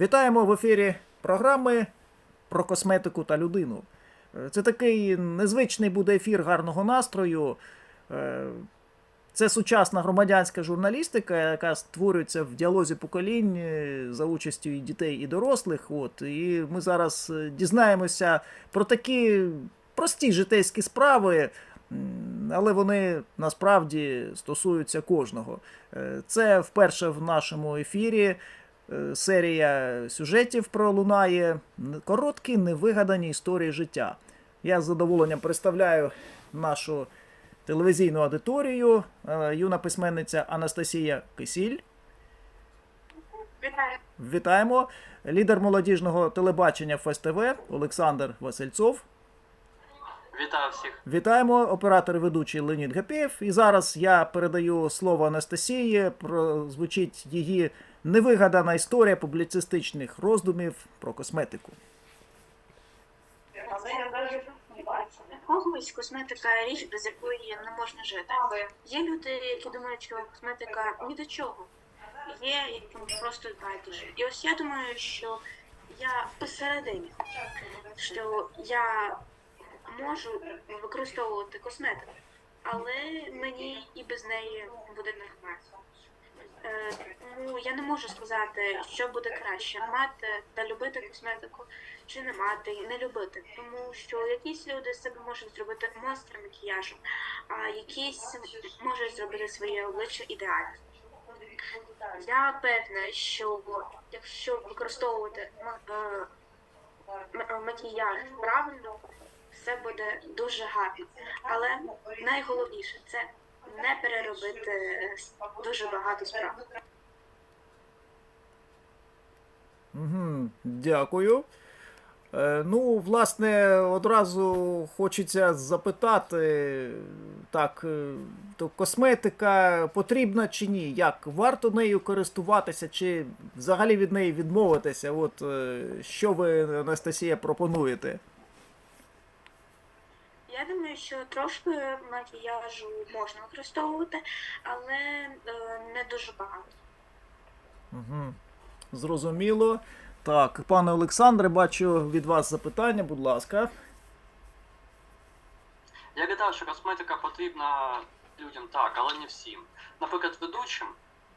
Вітаємо в ефірі програми про косметику та людину. Е, Це такий незвичний буде ефір гарного настрою. Е, Це сучасна громадянська журналістика, яка створюється в діалозі поколінь е, за участю і дітей, і дорослих. От, і ми зараз дізнаємося про такі прості житейські справи, але вони насправді стосуються кожного. Це вперше в нашому ефірі. Е, Серія сюжетів пролунає короткі, невигадані історії життя. Я з задоволенням представляю нашу телевізійну аудиторію. Е, Юна письменниця Анастасія Кисіль. Вітаю. Вітаємо. Лідер молодіжного телебачення ФСТВ Олександр Васильцов. Вітаю всіх. Вітаємо оператор ведучий Леонід Гапєєв. І зараз я передаю слово Анастасії. Прозвучить її невигадана історія публіцистичних роздумів про косметику. Але я. Когось косметика річ, без якої не можна жити. Є люди, які думають, що косметика ні до чого. Є яким просто байдуже. І ось я думаю, що я посередині, що я можу використовувати косметику, але мені і без неї буде нормально. Е, я не можу сказати, що буде краще мати та любити косметику, чи не мати і не любити. Тому що якісь люди з себе можуть зробити монстр макіяжу, а якісь можуть зробити своє обличчя ідеальним. Я певна, що якщо використовувати е, макіяж правильно, все буде дуже гарно. Але найголовніше це не переробити дуже багато справ. Угу, дякую. Е, ну, власне, одразу хочеться запитати, так, е, то косметика потрібна чи ні? Як варто нею користуватися, чи взагалі від неї відмовитися? От е, що ви, Анастасія, пропонуєте? Я думаю, що трошки макіяжу можна використовувати, але е, не дуже багато. Угу. Зрозуміло. Так, пане Олександре, бачу від вас запитання, будь ласка. Я гадаю, що косметика потрібна людям так, але не всім. Наприклад, ведучим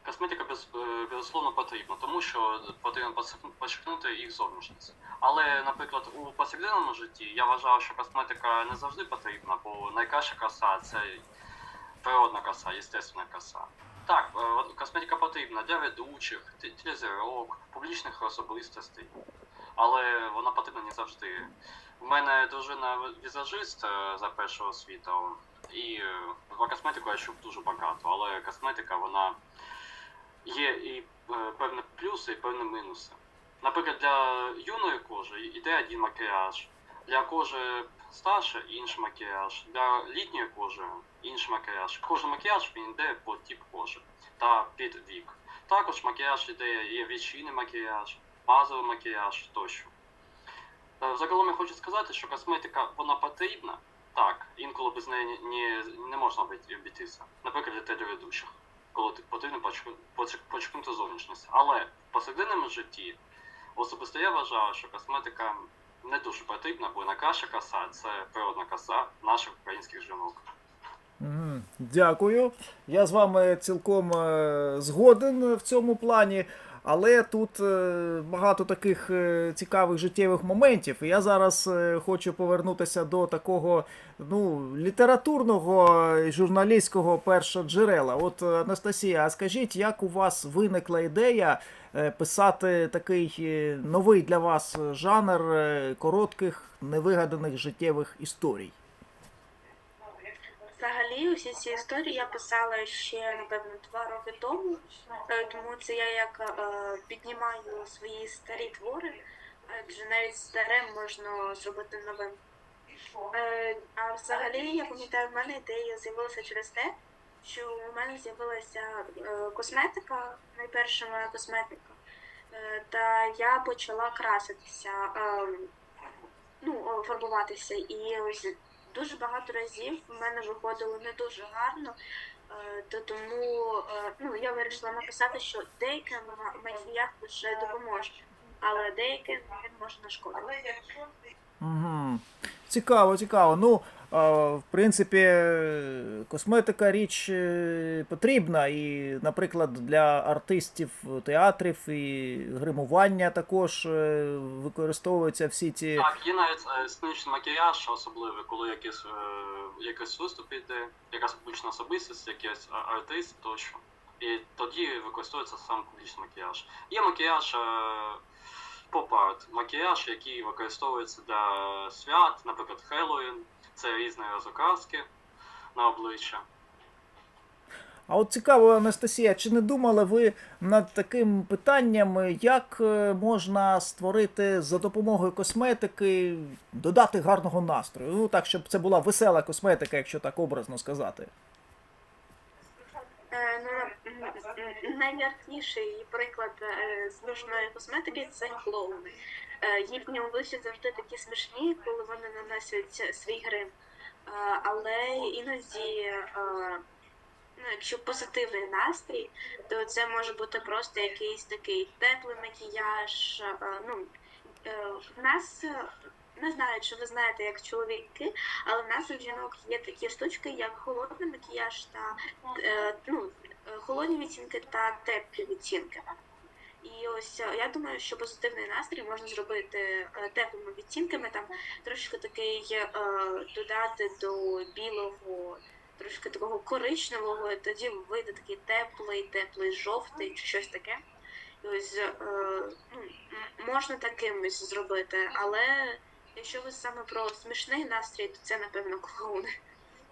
косметика без, е, безусловно потрібна, тому що потрібно посик- їх зовнішність. Але, наприклад, у повсякденному житті я вважаю, що косметика не завжди потрібна, бо найкраща краса це природна краса, естественна краса. Так, е, косметика потрібна для ведучих, те- телезірок, публічних особистостей, але вона потрібна не завжди. У мене дружина візажист е, за першого світу, і е, про косметику я чув дуже багато, але косметика вона є і певні плюси, і певні мінуси. Наприклад, для юної кожи йде один макіяж, для кожи старше інший макіяж, для літньої кожи інший макіяж. Кожен макіяж він йде по тип кожи та під вік. Також макіяж йде є вічийний макіяж, базовий макіяж тощо. Е, Загалом я хочу сказати, що косметика вона потрібна. Так, інколи без неї ні, не можна обійтися. Наприклад, для телеведучих, коли потрібно почерк- зовнішність. Але в повсякденному житті особисто я вважаю, що косметика не дуже потрібна, бо найкраща краса це природна краса наших українських жінок. Дякую. Я з вами цілком е, згоден в цьому плані, але тут е, багато таких е, цікавих життєвих моментів. Я зараз хочу повернутися до такого ну, літературного журналістського першоджерела. От, Анастасія, а скажіть, як у вас виникла ідея писати такий новий для вас жанр коротких невигаданих життєвих історій? Взагалі, усі ці історії я писала ще напевно два роки тому, Е, тому це я як е, піднімаю свої старі твори, адже навіть старе можна зробити новим. Е, а взагалі, я пам'ятаю, в мене ідея з'явилася через те, що у мене з'явилася косметика, найперша моя косметика, та я почала краситися, е, ну, фарбуватися. І ось дуже багато разів в мене виходило не дуже гарно. Е, То тому е, ну, я вирішила написати, що деяким макіяж лише допоможе. але деяким він може нашкодити. Угу. Цікаво, цікаво. Ну, в принципі, косметика річ е, потрібна. І, наприклад, для артистів театрів і гримування також е, використовуються всі ці. Так, є навіть е, сценічний макіяж, особливий, коли якийсь, якийсь виступ іде, якась публічна особистість, якийсь артист тощо. І тоді використовується сам публічний макіяж. Є макіяж поп-арт, макіяж, який використовується для свят, наприклад, Хеллоуін, це різні розокраски на обличчя. А от цікаво, Анастасія, чи не думали ви над таким питанням, як е, можна створити за допомогою косметики, додати гарного настрою? Ну так, щоб це була весела косметика, якщо так образно сказати. Е, Ну, м, м, найяркіший приклад е, смішної косметики це клоуни. Е, Їхні обличчя завжди такі смішні, коли вони наносять свій грим. Е, Але іноді, ну, якщо позитивний настрій, то це може бути просто якийсь такий теплий макіяж. Ну, в нас. Не знаю, чи ви знаєте, як чоловіки, але в нас у жінок є такі штучки, як холодний макіяж та ну, холодні відтінки та теплі відтінки. І ось е, я думаю, що позитивний настрій можна зробити е, теплими відтінками, там трошки такий е, додати до білого, трошки такого коричневого, і тоді вийде такий теплий, теплий жовтий чи щось таке. І ось е, ну, можна таким зробити, але якщо ви саме про смішний настрій, то це напевно клоуни.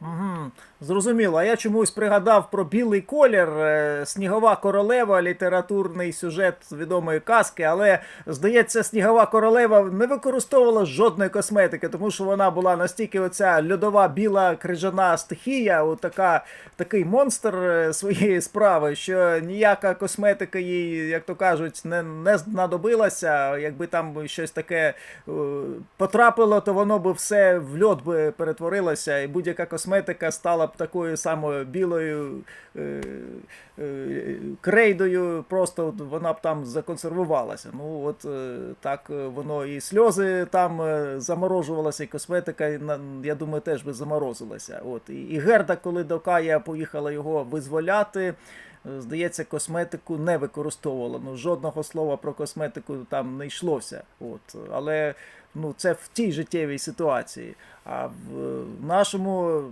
Угу, зрозуміло. А я чомусь пригадав про білий колір, е, снігова королева, літературний сюжет відомої казки, але здається, снігова королева не використовувала жодної косметики, тому що вона була настільки оця льодова біла крижана стихія, от така, такий монстр е, своєї справи, що ніяка косметика їй, як то кажуть, не, не знадобилася. Якби там щось таке е, потрапило, то воно би все в льод би перетворилося, і будь-яка косметика стала б такою самою білою е, е, крейдою, просто вона б там законсервувалася. Ну от е, так воно і сльози там заморожувалася, і косметика, я думаю, теж би заморозилася. От і, і Герда, коли до Кая поїхала його визволяти. Здається, косметику не використовувала. Ну, жодного слова про косметику там не йшлося. От. Але ну, це в тій життєвій ситуації. А в, нашому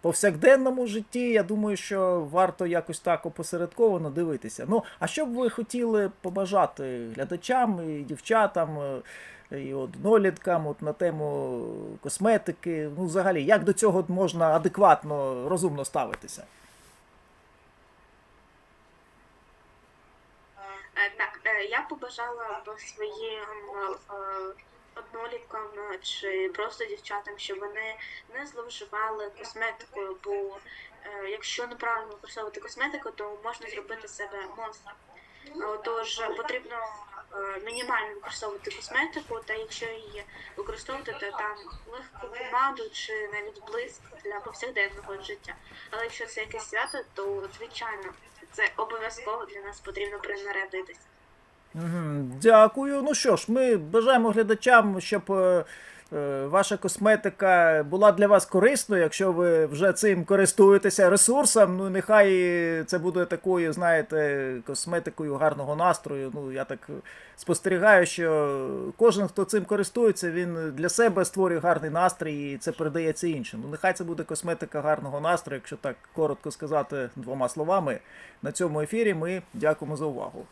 повсякденному житті, я думаю, що варто якось так опосередковано дивитися. Ну, а що б ви хотіли побажати глядачам і дівчатам? е, І одноліткам от на тему косметики, ну взагалі, як до цього можна адекватно, розумно ставитися? Е, Так, е, я побажала б своїм одноліткам е, чи просто дівчатам, щоб вони не зловживали косметикою, бо е, якщо неправильно використовувати косметику, то можна зробити себе монстра. Отож, потрібно е, мінімально використовувати косметику, та якщо її використовувати, то там легку помаду чи навіть блиск для повсякденного життя. Але якщо це якесь свято, то звичайно це обов'язково для нас потрібно принарядитися. Дякую. Ну що ж, ми бажаємо глядачам, щоб е, е, ваша косметика була для вас корисною, якщо ви вже цим користуєтеся ресурсом. Ну нехай це буде такою, знаєте, косметикою гарного настрою. Ну я так спостерігаю, що кожен, хто цим користується, він для себе створює гарний настрій і це передається іншим. Ну нехай це буде косметика гарного настрою, якщо так коротко сказати двома словами. На цьому ефірі ми дякуємо за увагу.